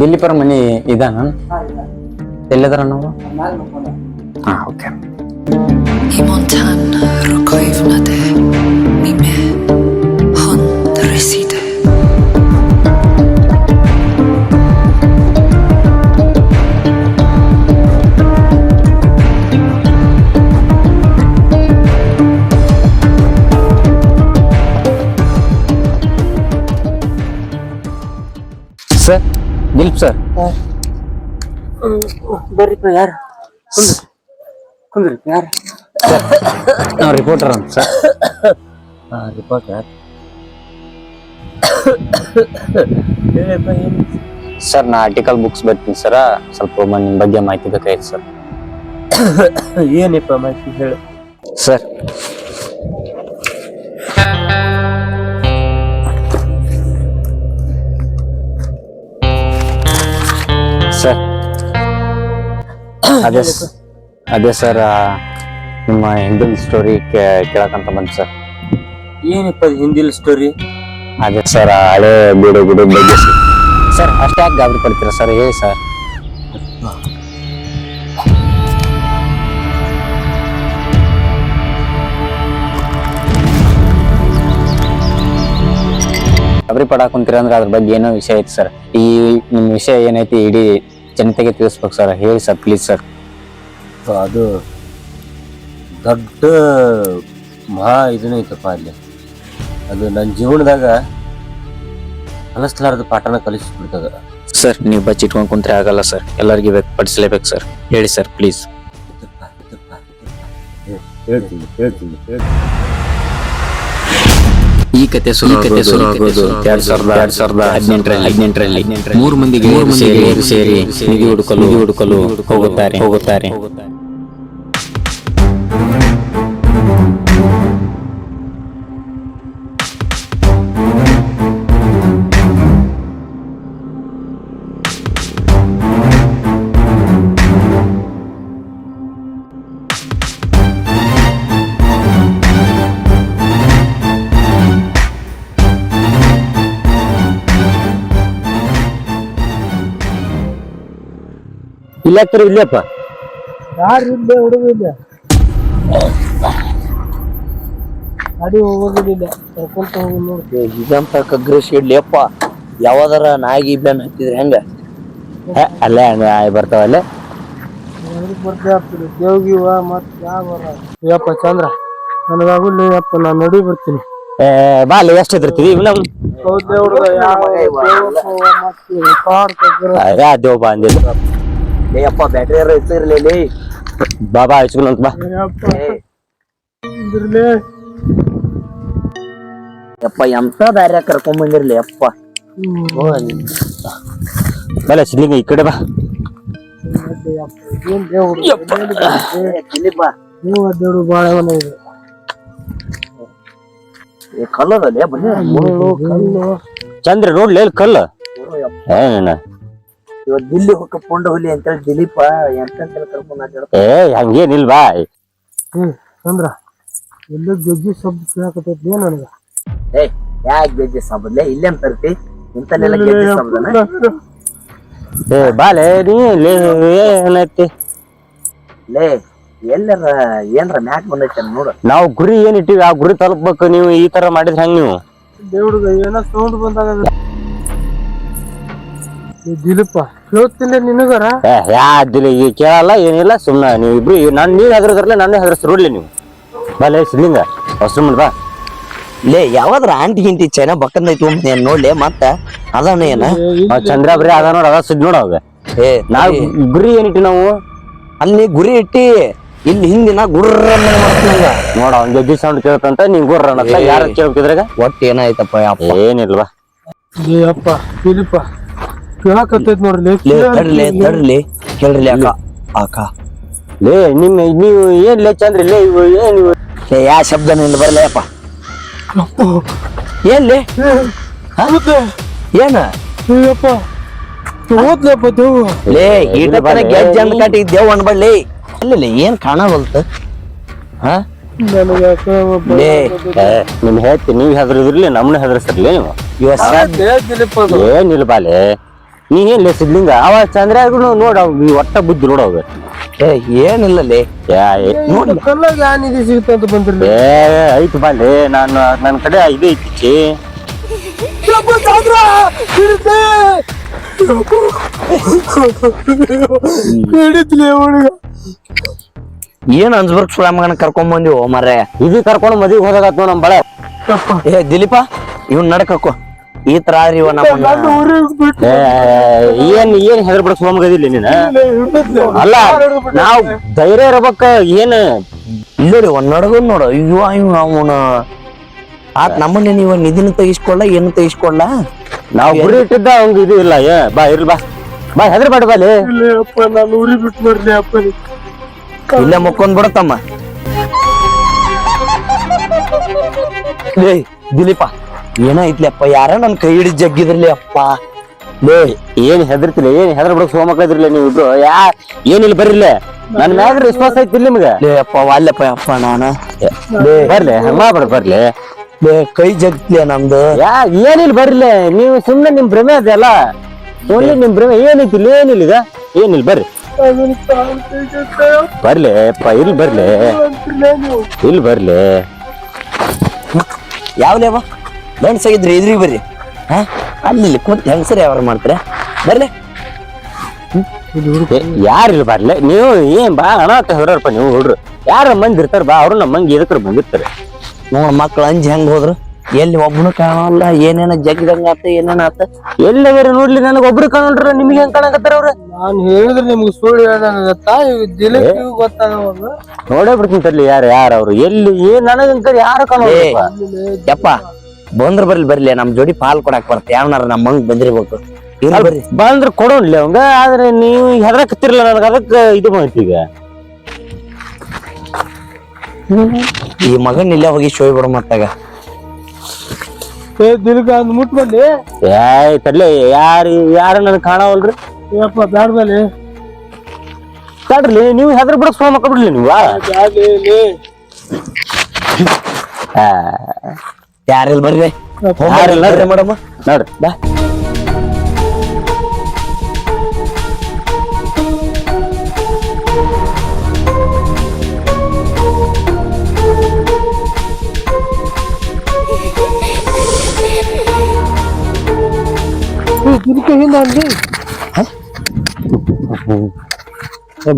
ದಿಲೀಪರ ಮನಿ ಇದಾನ? ಎಲ್ಲದರ ನಾವು ಹಾ ಓಕೆ. ಸರ್ ಬರ್ರಿಪ್ಪ ಯಾರು ಕುಂದ್ರಿ ಕುಂದ್ರಿ ಯಾರು ನಾವು ರಿಪೋರ್ಟರ್ ಅಂತ ಸರ್ ಹಾ ರಿಪೋರ್ಟ್ ಹೇಳಿಪ್ಪ ಏನು ಸರ್ ನಾ ಆರ್ಟಿಕಲ್ ಬುಕ್ಸ್ ಬರ್ತೀನಿ ಸರ ಸ್ವಲ್ಪ ಮ- ನಿಮ್ ಬಗ್ಗೆ ಮಾಹಿತಿ ಬೇಕಾಯ್ತು ಸರ್ ಏನಿಪ್ಪ ಮಾಹಿತಿ ಹೇಳು ಸರ್ ಸರ್ ಅದೇ ಸ- ಅದೇ ಸರ್ ನಿಮ್ಮ ಹಿಂದಿನ ಸ್ಟೋರಿ ಕೇಳಕಂತ ಬಂದ್ ಸರ್. ಏನಿಪ್ಪ ಇದು ಹಿಂದಿಲ್ ಸ್ಟೋರಿ ಅದೇ ಸರ್ ಹಳೆ ಬೀಡು ಗುಡು ಬಗ್ಗೆ ಸರ್. ಸರ್ ಅಷ್ಟೇ ಯಾಕೆ ಗಾಬರಿ ಪಡ್ತೀರಾ ಸರ್? ಹೇಳಿ ಸರ್. ಗಾಬರಿ ಪಡಾಕ್ ಕುಂತೀರ ಅಂದ್ರೆ ಅದ್ರ ಬಗ್ಗೆ ಏನೋ ವಿಷಯ ಐತಿ ಸರ್. ಈ ನಿಮ್ಮ ವಿಷಯ ಏನೈತಿ ಇಡೀ ಜನತೆಗೆ ತಿಳಿಸ್ಬೇಕು ಸರ್ ಹೇಳಿ ಸರ್ ಪ್ಲೀಸ್ ಸರ್. ಅದು ದೊಡ್ಡ ಮಹಾ ಇದನ್ನೈತಪ್ಪ ಅಲ್ಲಿ. ಅದು ನನ್ನ ಜೀವನದಾಗ ಕಲಿಸ್ಲಾರ್ದ ಪಾಠನ ಕಲಿಸ್ಬಿಡ್ತದ. ಸರ್ ನೀವು ಬಚ್ಚಿಟ್ಕೊಂಡ್ ಕುಂತ್ರೆ ಆಗಲ್ಲ ಸರ್. ಎಲ್ಲರಿಗೂ ವ್ಯಕ್ತಪಡಿಸಲೇಬೇಕು ಪಡಿಸ್ಲೇಬೇಕು ಸರ್. ಹೇಳಿ ಸರ್ ಪ್ಲೀಸ್ ಹೇಳ್ತೀನಿ ಹೇಳ್ತೀನಿ ಹೇಳ್ತೀನಿ. ಈ ಕತೆ ಸುರು ಕತೆ ಸುರು ಎರಡ್ ಸಾವಿರದ ಎರಡ್ ಸಾವಿರದ ಹದಿನೆಂಟರಲ್ಲಿ ಹದಿನೆಂಟರಲ್ಲಿ ಮೂರು ಮಂದಿಗೆ ಮೂರು ಮಂದಿಗೆ ಸೇರಿ ನಿಧಿ ಹುಡುಕಲು ಹುಡುಕಲು ಹೋಗುತ್ತಾರೆ. ಹೋಗುತ್ತಾರೆ. ಇಲ್ಲ ಇಲ್ಲಪ್ಪ? ಯಾರು ಇಲ್ಲೇ ಹುಡುಗ ಇಲ್ಲ? ಗಾಡಿ ಹೋಗೋದಿಲ್ಲ ಕರ್ಕೊಂತ ಹೋಗಿ ನೋಡಿ. ಇದಂತ ಕಗ್ರೆಸ್ ಇಡ್ಲಿಯಪ್ಪ ಯಾವ್ದಾರ ನಾಯಿ ಇಬ್ಬೇನ್ ಹತ್ತಿದ್ರೆ ಹೆಂಗ? ಅಲ್ಲೇ ಹಂಗ ಬರ್ತಾವ ಅಲ್ಲೇ? ಬರ್ತಾ ಆಗ್ತದೆ. ದೇವ್ಗಿವ ಮತ್ ಯಾವ ಬರ ಯಪ್ಪ ಚಂದ್ರ ನನಗಾಗುಲ್ಲ ಯಪ್ಪ ನಾನು ನಡಿ ಬರ್ತೀನಿ ಏ ಬಾ ಅಲ್ಲಿ ಎಷ್ಟು ಎತ್ತಿರ್ತೀವಿ ನಮ್ ಹೌದೇ ಹುಡುಗ ಯಾವ ಮತ್ತೆ ಕಗ್ರ ದೇವ್ ಬಾ ಅಂದಿಲ್ಲ ಅಪ್ಪ ಬ್ಯಾಟ್ರಿ ಯಾರು ಇರ್ಲಿ ಬಾ ಬಾ ಹಚ್ಕೊಂಡ್ ಬಾ. ಯಪ್ಪ ಎಂತ ದಾರ್ಯಾಗ ಕರ್ಕೊಂಡ್ ಬಂದಿರ್ಲಿ ಅಪ್ಪ? ಬಲ ಸಿಲಿಂಗ ಈ ಕಡೆ ಬಾ. ಮುಳ್ಳು ಕಲ್ಲು. ಚಂದ್ರ ನೋಡ್ಲಿ ಕಲ್ಲು. ಏನ ಇವತ್ ದಿಲ್ಲಿ ಹೊಕ್ಕ ಪುಂಡ ಹುಲಿ ಅಂತೇಳಿ ದಿಲೀಪ ಎಂತೆಂತ ಕರ್ಕೊಂಡ್ ಅಡ್ಡಾಡ ಏ ಹಂಗೇನಿಲ್ ಬಾ. ಹ್ಮ್ ಚಂದ್ರ ಎಲ್ಲೋ ಜಗ್ಗಿ ಶಬ್ದ ಕೇಳಕತ್ತೈತಿ ಏನ್ ನನಗ? ಏ ಯಾಕೆ ಗೆಜ್ಜೆ ಸಾಬದ್ಲೆ ಇಲ್ಲೇನ್ ತರ್ತಿ ಇಂತಲ್ಲೆಲ್ಲ ಗೆಜ್ಜೆ ಸಾಬದನ? ಏ ಬಾಲೆ ನೀ ಲೇ ಏನೈತಿ ಲೇ ಎಲ್ಲರ ಏನ್ರ ಮ್ಯಾಕ್ ಬಂದೈತೆ ನೋಡು. ನಾವು ಗುರಿ ಏನ್ ಇಟ್ಟಿವಿ ಆ ಗುರಿ ತಲುಪಬೇಕು ನೀವು ಈ ತರ ಮಾಡಿದ್ರೆ ಹೆಂಗ್ ನೀವು? ದೇವ್ರಗ ಏನೋ ಸೌಂಡ್ ಬಂದಾಗ ನಿನಗರ? ಯಾ ಕೇಳಲ್ಲ ಏನಿಲ್ಲ ಸುಮ್ನ ನೀವು ಇಬ್ರು ನಾನ್ ನೀವ್ ಹೆದರ್ದ್ರಲ್ಲ ನನ್ನ ಹೆದರ್ಸ್ರು ನೋಡ್ಲಿ ನೀವು. ಬಲೆ ಸಿಲಿಂಗ ಹೊಸ್ರು ಮುಂದ್ ಬಾ. ಲೇ ಯಾವಾದ್ರ ಆಂಟಿ ಗಿಂಟಿ ಚೈನಾ ಬಕ್ಕಂದೈತು ಒಮ್ಮೆ ನೋಡ್ಲೆ ಮತ್ತ? ಅದಾನ ಏನ? ಆ ಚಂದ್ರ ಬರೀ ಅದ ನೋಡ ಅದ ಸುದ್ದಿ ನೋಡ ಅವಾಗ. ಏ ನಾವ್ ಗುರಿ ಏನಿಟ್ಟಿ ನಾವು? ಅಲ್ಲಿ ಗುರಿ ಇಟ್ಟಿ ಇಲ್ಲಿ ಹಿಂದಿನ ಗುರ್ರ ನೋಡ ಅವ್ನ್ ಜಗ್ಗಿ ಸೌಂಡ್ ಕೇಳ್ತಂತ ನೀವ್ ಗುರ್ರ ಯಾರ ಕೇಳ್ಬೇಕಿದ್ರಾಗ ಒಟ್ಟು ಏನಾಯ್ತಪ್ಪ ಏನಿಲ್ವಾ? ಅಯ್ಯಪ್ಪ ದಿಲೀಪ ಕೇಳಕತ್ತೈತಿ ನೋಡ್ರಿ ಲೇ ತಡ್ಲಿ ತಡ್ಲಿ ಕೇಳ್ರಿ ಅಕ್ಕ ಅಕ್ಕ ಲೇ ನಿಮ್ ನೀವು ಏನ್ ಲೇ ಚಂದ್ರಿ ಲೇ ಇವು ಏನ್ ಲೇ ಯಾ ಶಬ್ದ ನಿಂದ ಬರ್ಲೇ ಅಪ್ಪ. ಏನ್ಲಿ ಏನ ಅಯ್ಯಪ್ಪ ಓದ್ಲಪ್ಪ ದೇವ್ ಲೇ ಈಟಪ್ಪನ ಗೆಜ್ಜೆ ಅಂದ್ ಕಟ್ಟಿ ದೇವ್ ಅಲ್ಲಿ ಏನ್ ಕಾಣವಲ್ತ? ಹಾ? ನಿಮ್ ಹೇಳ್ತಿ ನೀವ್ ಹೆದರಿದ್ರಲಿ ನಮ್ನ ಹೆದರ್ಸ್ರಿ ನೀವು. ಏನಿಲ್ಲ ಬಾಲೆ ನೀ ಏನ್ ಲೇ ಸಿದ್ಲಿಂಗ? ಅವ ಚಂದ್ರ ನೋಡ ಅವ್ ಒಟ್ಟ ಬುದ್ಧಿ ನೋಡವ ಏ ನೋಡಿ. ಕಲ್ಲಾಗ ಸಿಗುತ್ತೆ ಅಂತ ಬಂದ್ರಿ ಏ ಐತ್ ಬಾಲೆ ನಾನು ನನ್ನ ಕಡೆ ಇದು ಐತಿ ಏನ್ ಅನ್ಸ್ಬರ್ಗ್ ಸುಳ ಮಗನ ಕರ್ಕೊಂಡ್ ಬಂದಿವ್ ಮರೆ ಇದು ಕರ್ಕೊಂಡು ಮದುವೆ ಹೋದಾಗ ನೋಡ್ ನಮ್ ಬಳೆ. ಏ ದಿಲೀಪ ಇವ್ನ್ ನಡ್ಕಕ್ಕೋ. ಈ ತರ ಆದ್ರಿ ಇವ ನಮ್ಮ ಏನ್ ಏನ್ ಹೆದರ್ ಬಿಡ ಸೋಮಗದಿಲ್ಲ ನೀನ? ಅಲ್ಲ ನಾವ್ ಧೈರ್ಯ ಇರ್ಬೇಕ ಏನ್? ಇಲ್ಲ ಒಂದ್ ನಡ್ಕೊಂಡ್ ನೋಡು. ಅಯ್ಯೋ ಇವ್ ಅವನ ಆತ್ ನಮ್ಮನ್ನ ನೀವು ನಿಧಿನ ತೆಗಿಸ್ಕೊಳ್ಳ ಏನು ತೆಗಿಸ್ಕೊಳ್ಳ ನಾವ್ ಗುರಿ ಇಟ್ಟಿದ್ದ ಅವಂಗ ಇದು ಇಲ್ಲ ಏ ಬಾ ಇರ್ಲಿ ಬಾ. ಬಾ ಹೆದರ್ ಬಾಡ ಬಾಲೆ ಇಲ್ಲ ಮುಕ್ಕೊಂಡ್ ಬಿಡತ್ತಮ್ಮ. ಲೇ ದಿಲೀಪ ಏನೈತ್ಲಿ ಯಾರ ನನ್ ಕೈ ಹಿಡಿದ್ ಜಗ್ಗಿದ್ರಲಿ ಅಪ್ಪ. ಲೇ ಏನ್ ಹೆದರ್ತಿಲ್ಲ ಏನ್ ಹೆದರ್ ಬಿಡಕ್ ಸೋಮಕ್ಕ ಇದ್ರಲ್ಲ ನೀವು ಇಬ್ರು? ಯಾ ಏನಿಲ್ಲ ಬರ್ರಿಲ್ಲ. ನನ್ ಮ್ಯಾಗ ವಿಶ್ವಾಸ ಐತಿ ನಿಮ್ಗ. ಲೇ ಅಪ್ಪ ವಾಲ್ಯಪ್ಪ ಅಪ್ಪ ನಾನು. ಬರ್ಲಿ ಹಂಗ ಬರ್ಲಿ. ಲೇ ಕೈ ಜಗ್ತ್ಲೆ ನಮ್ದು ಯಾ ಏನಿಲ್ಲ ಬರ್ಲಿ ನೀವು ಸುಮ್ನೆ ನಿಮ್ ಭ್ರಮೆ ಅದೆಲ್ಲ ಓನ್ಲಿ ನಿಮ್ ಭ್ರಮೆ ಏನೈತಿ ಇಲ್ಲಿ ಏನಿಲ್ಲ ಈಗ? ಏನಿಲ್ಲ ಬರ್ರಿ. ಬರಲೇ ಅಪ್ಪ ಇಲ್ಲಿ ಬರ್ಲಿ. ನೀವು? ಇಲ್ಲಿ ಬರ್ಲಿ. ಯಾವ್ಲೇವ ಗಂಡ್ಸಾಗಿದ್ರಿ ಇದ್ರಿ ಬರ್ರಿ. ಹಾ? ಅಲ್ಲಿ ಇಲ್ಲಿ ಕೂತ್ ಹೆಂಗಸರಿ ಯಾವ್ರ ಮಾಡ್ತಾರೆ? ಬರ್ಲಿ. ಯಾರು ಬರ್ಲೆ ಬರ್ಲಿ? ನೀವು ಏನ್ ಬಾ ಹಣ ಹೊರಪ್ಪ ನೀವು ಹುಡ್ರು. ಯಾರ ಮಂದಿ ಇರ್ತಾರ ಬಾ ಅವ್ರು ನಮ್ಮ ಮಂದಿ ಎದಕ್ರ ಬಂದಿರ್ತಾರೆ? ನೋಡ್ ಮಕ್ಳು ಅಂಜಿ ಹೆಂಗ್ ಹೋದ್ರು? ಎಲ್ಲಿ ಒಬ್ಬನು ಕಾಣಲ್ಲ ಏನೇನ ಜಗ್ಗಿದಂಗ ಆತ ಏನೇನ ಆತ. ಎಲ್ಲವರ ನೋಡ್ಲಿ ನನಗೆ ಒಬ್ರು ಕಾಣ್ರ ನಿಮ್ಗೆ ಹೆಂಗ್ ಕಾಣಕತ್ತಾರ ಅವ್ರ? ನಾನು ಹೇಳಿದ್ರೆ ನಿಮ್ಗೆ ಸುಳ್ಳು ಹೇಳ್ದಂಗ ನೋಡೇ ಬಿಡ್ತೀನಿ ತರ್ಲಿ ಯಾರು ಯಾರು ಅವ್ರು? ಎಲ್ಲಿ ಏನ್ ನನಗಂಕರ್ ಯಾರು ಕಾಣೋದಿಲ್ಲ ಯಪ್ಪ. ಬಂದ್ರ ಬರ್ಲಿ ಬರ್ಲಿ ನಮ್ ಜೋಡಿ ಪಾಲ್ ಕೊಡಾಕ್ ಬರ್ತ. ಯಾವನಾರ ನಮ್ಮ ಮಂಗ್ ಬಂದಿರ್ಬೇಕು. ಬಂದ್ರ ಬರ್ರಿ. ಬಂದ್ರೆ ಕೊಡೋನ್ಲಿ ಅವಂಗ ಆದ್ರೆ ನೀವು ಹೆದರಕತ್ತಿರಲ್ಲ ನನಗೆ ಅದಕ್ಕೆ ಇದು ಮಾಡ್ತೀಗ ಈಗ. ಈ ಮಗನ್ ಇಲ್ಲೇ ಹೋಗಿ ಶೋಯ್ ಬಿಡ ಮತ್ತಾಗ. ಏ ದಿಲೀಪ ಅಂದ್ ಮುಟ್ ಬಲ್ಲಿ ಏಯ್ ತರ್ಲಿ ಯಾರು ಯಾರು ನನಗೆ ಕಾಣವಲ್ರಿ? ಯಪ್ಪ ಬ್ಯಾಡ ಬಲ್ಲಿ ತಡ್ರಿ ನೀವು ಹೆದ್ರ ಬಿಡಕ್ ಸೋಮ ಮಕ್ಕ ಬಿಡ್ಲಿ ನೀವು ಬರ್ರಿ ಯಾರಿಲ್ಲ ಬರ್ರಿ? ಮೇಡಮ್. ನೋಡ್ರಿ ಬಾ.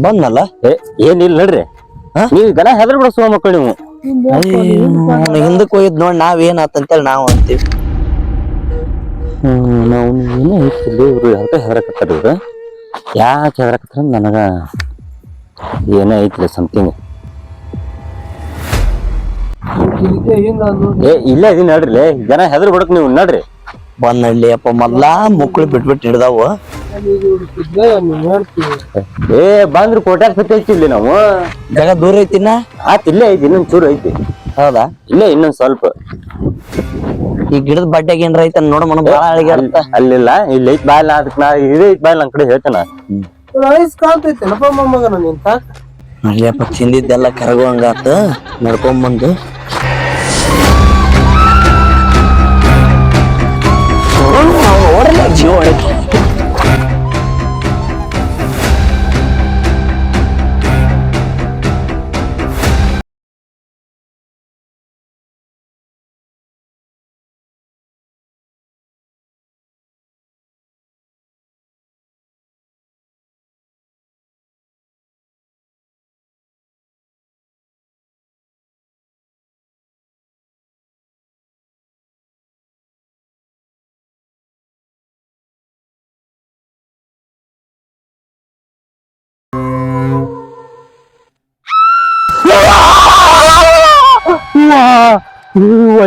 ಬಂದಲ್ಲ ಏನಿಲ್ಲ ನೋಡ್ರಿ. ಹಾ? ನೀವು ಗಲ ಹೆದ್ರ ಬಿಡ ಸೋಮ ಮಕ್ಕಳು ನೀವು. ಹಿಂದಕ್ ಹೋಗಿದ್ ನೋಡ್ ನಾವ್ ಏನ್ ಆತಂತೇಳಿ ನಾವು ಅಂತೀವಿ. ಹ್ಮ್ ನಾವು ಏನೋ ಐತಿಲ್ಲ ಇವ್ರು ಯಾಕೆ ಹೆದರಕತ್ತಾರ ಇವ್ರು? ಯಾಕೆ ಹೆದರಕತ್ತಾರ ನನಗ ಏನೋ ಐತಿಲ್ಲ ಸಮಥಿಂಗ್ ಏ ಇಲ್ಲೇ ಇದೀನಿ ನೋಡ್ರಿ ಜನ ಹೆದ್ರ ಬಿಡಕ್ ನೀವು ನೋಡ್ರಿ. ಬಂದ್ ನಡ್ಲಿ ಅಪ್ಪ ಮೊದ್ಲ ಮುಕ್ಳು ಬಿಟ್ಬಿಟ್ಟು ಹಿಡ್ದಾವು ಏ ಬಂದ್ರ ಕೋಟ್ಯಾಕ್ ಸತಿ ನಾವು. ಜಾಗ ದೂರ ಐತಿನ? ಆತ್ ಇಲ್ಲೇ ಐತಿ ಇನ್ನೊಂದ್ ಚೂರು ಐತಿ. ಹೌದಾ? ಇಲ್ಲೇ ಇನ್ನೊಂದ್ ಸ್ವಲ್ಪ. ಈ ಗಿಡದ ಬಡ್ಡ್ಯಾಗ ಏನ್ರ ಐತ ನೋಡ ಮನ ಬಾಳ ಅಳಿಗಾಡ್ತ ಅಲ್ಲಿಲ್ಲ ಇಲ್ಲಿ ಐತ್ ಬಾಯಲ್ಲ ಅದಕ್ಕೆ ನಾ ಇದೇ ಐತ್ ಬಾಯಲ್ಲ ನನ್ ಕಡೆ ಹೇಳ್ತೇನ ನಡ್ಲಿಯಪ್ಪ ತಿಂದಿದ್ದೆಲ್ಲ ಕರಗುವಂಗಾತ ನಡ್ಕೊಂಬಂದು ಜೀವ ಹೊಡಕ್ಕೆ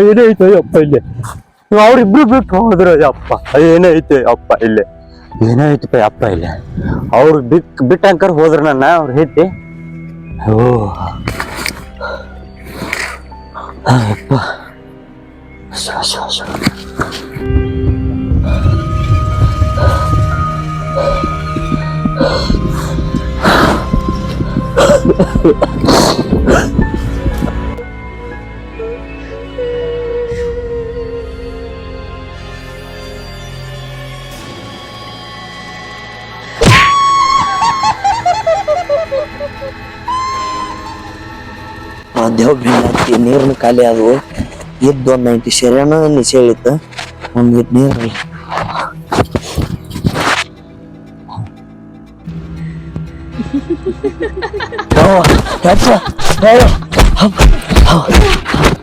ಏನೈತೆ ಅಪ್ಪ ಇಲ್ಲಿ ಅವ್ರಿಬ್ರು ಬಿಟ್ಟು ಹೋದ್ರ ಅಪ್ಪ ಏನೈತೆ ಅಪ್ಪ ಇಲ್ಲಿ ಏನಾಯ್ತಪ್ಪ ಅಪ್ಪ ಇಲ್ಲಿ ಅವ್ರು ಬಿಟ್ ಬಿಟ್ಟಂಕರ್ ಹೋದ್ರ ನನ್ನ ಅವ್ರು ಹೇತಿ ಓ ಅಪ್ಪ ಶ್ವ, ಶ್ವ, ಶ್ವ. ದೇವ್ ದೇವ್ರ ನೀರನ್ನು ಖಾಲಿ ಆದವು ಇದ್ದು ಒಂದು ನೈಂಟಿ ಶೇರೇನ ನಿಸೇಳಿತ್ತು ಒಂದು ನೀರು No, that's a, no, no.